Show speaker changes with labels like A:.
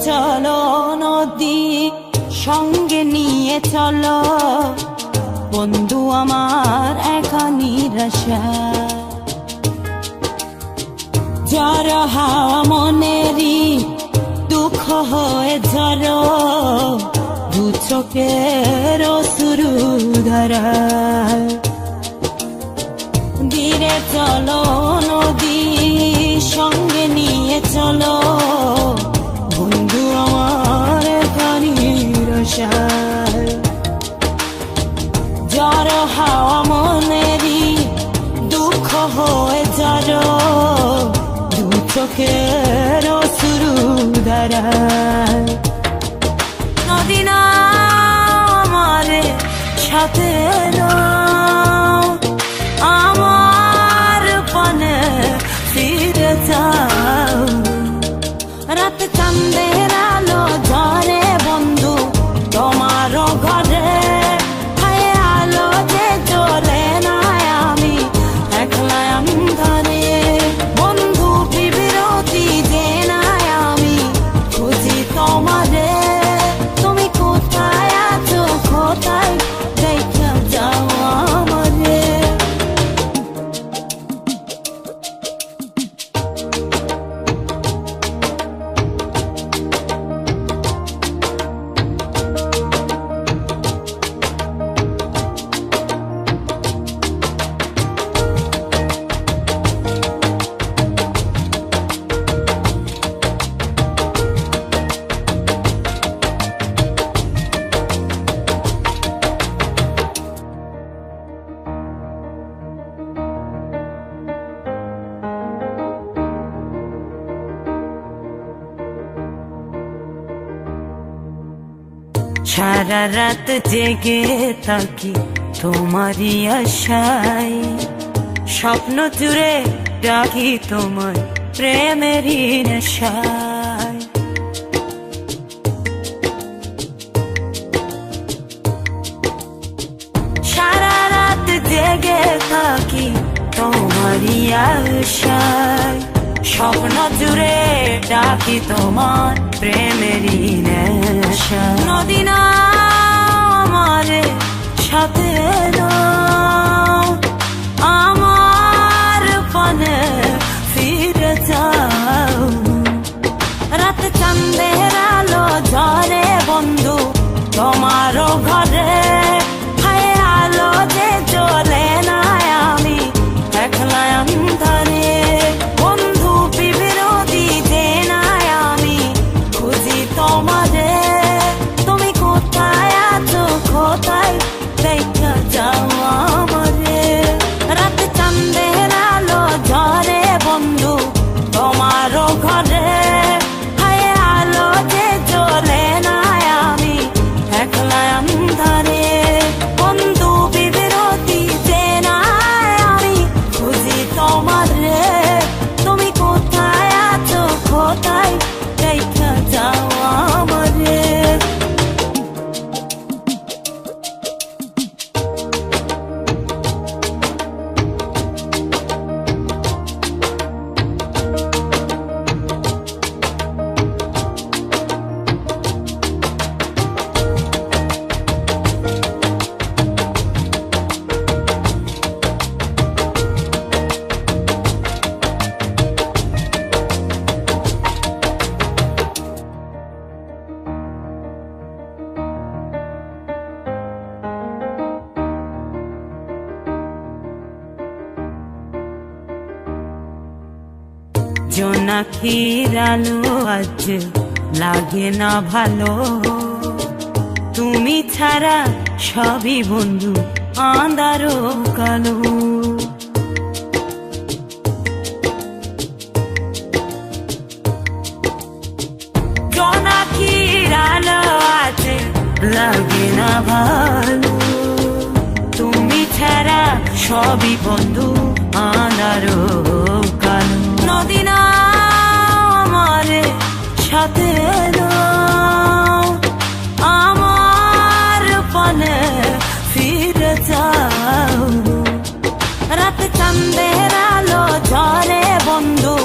A: চলো নদী সঙ্গে নিয়ে চলো। বন্ধু আমার একা নিরাশা। জ্বর হাওয়া মনেরই দুঃখ হয়ে ঝরো। দু চোখের শুরু ধরা। ধীরে চলো নদী সঙ্গে নিয়ে চলো। চোখের শুরু দাঁড়ায় নদী না আমার সাথে নাও, সারা রাত জেগে থাকি তোমারই আশায়। স্বপ্ন জুড়ে ডাকি তোমার প্রেমেরই নেশায়। সারা রাত জেগে থাকি তোমারই আশায়। স্বপ্ন জুড়ে ডাকি তোমার প্রেমেরই নেশা। নদী না জোনাকির আলো আজ লাগে না ভালো। তুমি ছাড়া সবই বন্ধু আন্দারো কালো। জোনাকির আলো আজ লাগে না ভালো। তুমি ছাড়া সবই বন্ধু আন্দারো হাতে দাও আমার পানে ফিরে যাও। রাত চান্দের আলো ঝরে বন্ধু।